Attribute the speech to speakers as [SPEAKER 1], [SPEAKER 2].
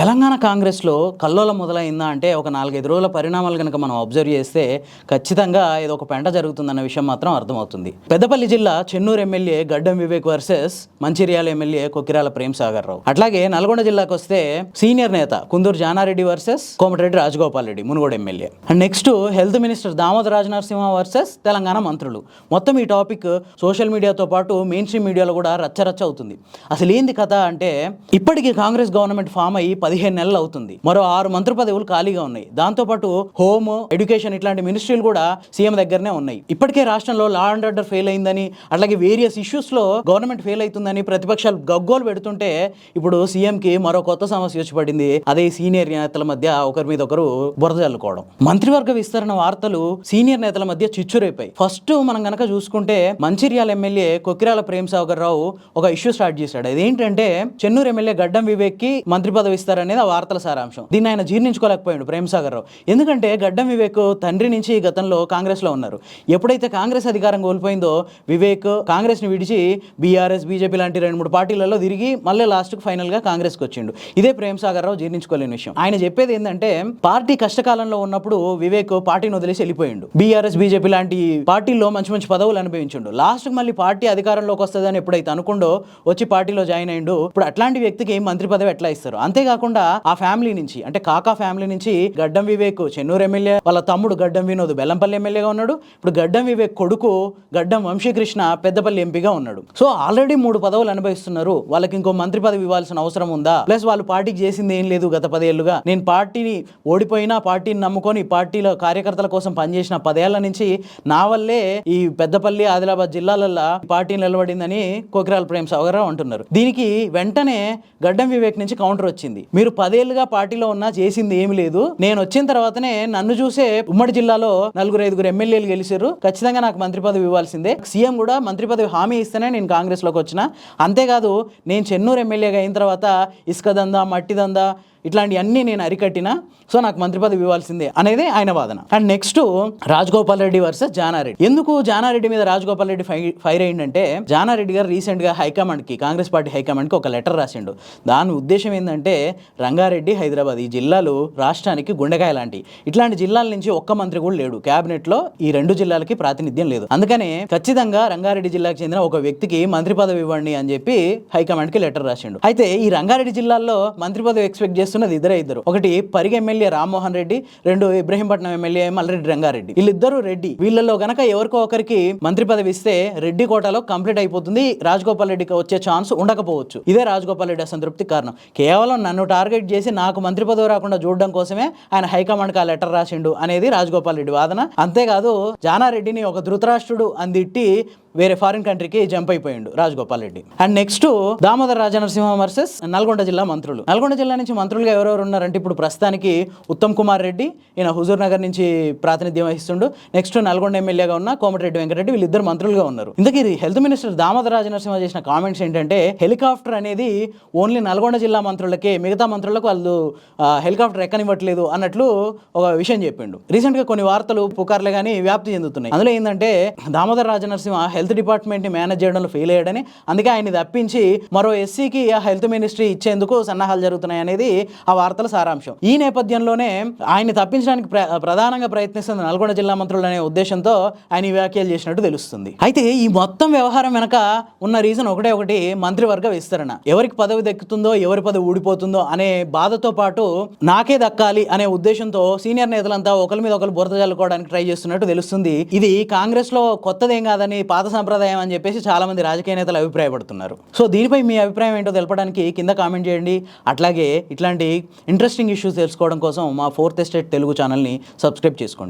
[SPEAKER 1] తెలంగాణ కాంగ్రెస్లో కల్లోలం మొదలైందా అంటే ఒక నాలుగైదు రోజుల పరిణామాలు కనుక మనం అబ్జర్వ్ చేస్తే ఖచ్చితంగా ఏదో ఒక పెంట జరుగుతుందన్న విషయం మాత్రం అర్థమవుతుంది. పెద్దపల్లి జిల్లా Chennur MLA Gaddam Vivek versus Mancherial MLA Kokkirala Prem Sagar Rao. అట్లాగే నల్గొండ జిల్లాకు వస్తే సీనియర్ నేత Kunduru Janareddy versus Komatireddy Rajagopal Reddy Munugode MLA. And next health minister Damodar Rajanarasimha versus Telangana మంత్రులు. మొత్తం ఈ టాపిక్ సోషల్ మీడియాతో పాటు మెయిన్ స్ట్రీమ్ మీడియాలో కూడా రచ్చరచ్చ అవుతుంది. అసలు ఏంది కథ అంటే ఇప్పటికీ కాంగ్రెస్ గవర్నమెంట్ ఫామ్ అయ్యి పదిహేను నెలలు అవుతుంది. మరో ఆరు మంత్రి పదవులు ఖాళీగా ఉన్నాయి. దాంతోపాటు హోమ్ ఎడ్యుకేషన్ ఇట్లాంటి మినిస్ట్రీలు కూడా సీఎం దగ్గరనే ఉన్నాయి. ఇప్పటికే రాష్ట్రంలో లా అండ్ ఆర్డర్ ఫెయిల్ అయిందని అట్లాగే వేరియస్ ఇష్యూస్లో గవర్నమెంట్ ఫెయిల్ అవుతుందని ప్రతిపక్షాలు గగ్గోలు పెడుతుంటే ఇప్పుడు సీఎం కి మరో కొత్త సమస్య వచ్చి పడింది. అదే సీనియర్ నేతల మధ్య ఒకరి మీద ఒకరు బురద చల్లుకోవడం మంత్రివర్గ విస్తరణ వార్తలు సీనియర్ నేతల మధ్య చిచ్చురేపాయి ఫస్ట్ మనం గనక చూసుకుంటే మంచిర్యాల ఎమ్మెల్యే కొక్కిరాల ప్రేమ్ సాగర్ రావు ఒక ఇష్యూ స్టార్ట్ చేశాడు. అదేంటంటే చెన్నూరు ఎమ్మెల్యే గడ్డం వివేక్కి మంత్రి పదవి అనేది ఆ వార్తల సారాంశం. దీన్ని ఆయన జీర్ణించుకోలేకపోయాడు ప్రేమసాగర్ రావు. ఎందుకంటే గడ్డం వివేక్ తండ్రి నుంచి గతంలో కాంగ్రెస్లో ఉన్నారు. ఎప్పుడైతే కాంగ్రెస్ అధికారం కోల్పోయిందో వివేక్ కాంగ్రెస్ని విడిచి బీఆర్ఎస్ బీజేపీ లాంటి రెండు మూడు పార్టీలలో తిరిగి మళ్ళీ లాస్ట్కు ఫైనల్గా కాంగ్రెస్ వచ్చిండు. ఇదే ప్రేమసాగర్ రావు జీర్ణించుకోలేని విషయం. ఆయన చెప్పేది ఏంటంటే పార్టీ కష్టకాలంలో ఉన్నప్పుడు వివేక్ పార్టీని వదిలేసి వెళ్ళిపోయిండు. బీఆర్ఎస్ బీజేపీ లాంటి పార్టీల్లో మంచి మంచి పదవులు అనుభవించిండు. లాస్ట్ మళ్ళీ పార్టీ అధికారంలోకి వస్తుందని ఎప్పుడైతే అనుకుండో వచ్చి పార్టీలో జాయిన్ అయ్యిండు ఇప్పుడు అట్లాంటి వ్యక్తికి మంత్రి పదవి ఎట్లా ఇస్తారు? అంతేకాకుండా ఆ ఫ్యామిలీ నుంచి అంటే కాకా ఫ్యామిలీ నుంచి గడ్డం వివేక్ చెన్నూరు ఎమ్మెల్యే వాళ్ళ తమ్ముడు గడ్డం వినోద్ బెల్లంపల్లి ఎమ్మెల్యేగా ఉన్నాడు. ఇప్పుడు గడ్డం వివేక్ కొడుకు గడ్డం వంశీకృష్ణ పెద్దపల్లి ఎంపీగా ఉన్నాడు. సో ఆల్రెడీ మూడు పదవులు అనుభవిస్తున్నారు. వాళ్ళకి ఇంకో మంత్రి పదవి ఇవ్వాల్సిన అవసరం ఉందా? ప్లస్ వాళ్ళు పార్టీకి చేసింది ఏం లేదు గత పదేళ్ళుగా. నేను పార్టీని ఓడిపోయినా పార్టీని నమ్ముకొని పార్టీలో కార్యకర్తల కోసం పనిచేసిన పదేళ్ళ నుంచి నా వల్లే ఈ పెద్దపల్లి ఆదిలాబాద్ జిల్లాలల్లో పార్టీ నిలబడిందని కోకిరాల ప్రేమ్ సాగర్రావు అంటున్నారు. దీనికి వెంటనే గడ్డం వివేక్ నుంచి కౌంటర్ వచ్చింది. మీరు పదేళ్ళుగా పార్టీలో ఉన్నా చేసింది ఏమి లేదు. నేను వచ్చిన తర్వాతనే నన్ను చూసే ఉమ్మడి జిల్లాలో నలుగురు ఐదుగురు ఎమ్మెల్యేలు గెలిచారు ఖచ్చితంగా నాకు మంత్రి పదవి ఇవ్వాల్సిందే. సీఎం కూడా మంత్రి పదవి హామీ ఇస్తేనే నేను కాంగ్రెస్లోకి వచ్చిన. అంతేకాదు నేను చెన్నూరు ఎమ్మెల్యేగా అయిన తర్వాత ఇసుక దందా మట్టి దందా ఇట్లాంటివన్నీ నేను అరికట్టిన సో నాకు మంత్రి పదవి ఇవ్వాల్సిందే అనేది ఆయన వాదన. And next Rajagopal Reddy versus Janareddy. ఎందుకు జానారెడ్డి మీద రాజగోపాల్ రెడ్డి ఫైర్ అయిందంటే జానారెడ్డి గారు రీసెంట్గా హైకమాండ్కి కాంగ్రెస్ పార్టీ హైకమాండ్కి ఒక లెటర్ రాసిండు. దాని ఉద్దేశం ఏంటంటే రంగారెడ్డి హైదరాబాద్ ఈ జిల్లాలు రాష్ట్రానికి గుండెకాయ లాంటి. ఇట్లాంటి జిల్లాల నుంచి ఒక్క మంత్రి కూడా లేడు. క్యాబినెట్లో ఈ రెండు జిల్లాలకి ప్రాతినిధ్యం లేదు. అందుకనే ఖచ్చితంగా రంగారెడ్డి జిల్లాకు చెందిన ఒక వ్యక్తికి మంత్రి పదవి ఇవ్వండి అని చెప్పి హైకమాండ్కి లెటర్ రాసిండు. అయితే ఈ రంగారెడ్డి జిల్లాలో మంత్రి పదవి ఎక్స్పెక్ట్ చేసి చేస్తున్నది ఇద్దరే ఇద్దరు. ఒకటి పరిగ ఎమ్మెల్యే రామ్మోహన్ రెడ్డి రెండు ఇబ్రహీంపట్నం ఎమ్మెల్యే మల్రెడ్డి రంగారెడ్డి. వీళ్ళిద్దరు రెడ్డి. వీళ్ళలో గనక ఎవరికో ఒకరికి మంత్రి పదవి ఇస్తే రెడ్డి కోటాలో కంప్లీట్ అయిపోతుంది రాజగోపాల్ రెడ్డికి వచ్చే ఛాన్స్ ఉండకపోవచ్చు. ఇదే రాజగోపాల్ రెడ్డి అసంతృప్తి కారణం. కేవలం నన్ను టార్గెట్ చేసి నాకు మంత్రి పదవి రాకుండా చూడడం కోసమే ఆయన హైకమాండ్కి ఆ లెటర్ రాసిండు అనేది రాజగోపాల్ రెడ్డి వాదన. అంతేకాదు జానారెడ్డిని ఒక ధృతరాష్ట్రుడు అందిట్టి వేరే ఫారిన్ కంట్రీకి jump అయిపోయిండు Rajagopal Reddy. And next Damodar Rajanarasimha versus Nalgonda జిల్లా మంత్రులు. నల్గొండ జిల్లా నుంచి మంత్రులుగా ఎవరెవరు ఉన్నారంటే ఇప్పుడు ప్రస్తుతానికి ఉత్తమ్ కుమార్ రెడ్డి ఈయన హుజూర్ నగర్ నుంచి ప్రాతినిధ్యం వహిస్తుండు. నెక్స్ట్ నల్గొండ ఎమ్మెల్యేగా ఉన్న కోమటిరెడ్డి వెంకటరెడ్డి వీళ్ళిద్దరు మంత్రులుగా ఉన్నారు. ఇందుకే హెల్త్ మినిస్టర్ దామోదర రాజనరసింహ చేసిన కామెంట్స్ ఏంటంటే హెలికాప్టర్ అనేది ఓన్లీ నల్గొండ జిల్లా మంత్రులకే మిగతా మంత్రులకు వాళ్ళు హెలికాప్టర్ ఎక్కనివ్వట్లేదు అన్నట్లు ఒక విషయం చెప్పిండు. రీసెంట్గా కొన్ని వార్తలు పుకార్లు కానీ వ్యాప్తి చెందుతున్నాయి. అందులో ఏంటంటే దామోదర రాజనరసింహ హెల్త్ డిపార్ట్మెంట్ని మేనేజ్ చేయడంలో ఫెయిల్ అయ్యాడని అందుకే ఆయన తప్పించి మరో ఎస్సీకి ఆ హెల్త్ మినిస్ట్రీ ఇచ్చేందుకు సన్నాహాలు జరుగుతున్నాయి అనేది ఆ వార్తల సారాంశం. ఈ నేపథ్యంలోనే ఆయన తప్పించడానికి ప్ర- ప్రధానంగా ప్రయత్నిస్తున్న నల్గొండ జిల్లా మంత్రులు అనే ఉద్దేశంతో ఆయన ఈ వ్యాఖ్యలు చేసినట్టు తెలుస్తుంది. అయితే ఈ మొత్తం వ్యవహారం వెనక ఉన్న రీజన్ ఒకటే ఒకటి మంత్రివర్గ విస్తరణ. ఎవరికి పదవి దక్కుతుందో ఎవరి పదవి ఊడిపోతుందో అనే బాధతో పాటు నాకే దక్కాలి అనే ఉద్దేశంతో సీనియర్ నేతలంతా ఒకరి మీద ఒకరు బురద చల్లుకోవడానికి ట్రై చేస్తున్నట్టు తెలుస్తుంది. ఇది కాంగ్రెస్లో కొత్తదేం కాదని పాత సంప్రదాయం అని చెప్పేసి చాలా మంది రాజకీయ నేతలు అభిప్రాయపడుతున్నారు. సో దీనిపై మీ అభిప్రాయం ఏంటో తెలపడానికి కింద కామెంట్ చేయండి. అట్లాగే ఇట్లాంటి ఇంట్రెస్టింగ్ ఇష్యూస్ తెలుసుకోవడం కోసం మా ఫోర్త్ ఎస్టేట్ తెలుగు ఛానల్ని సబ్స్క్రైబ్ చేసుకోండి.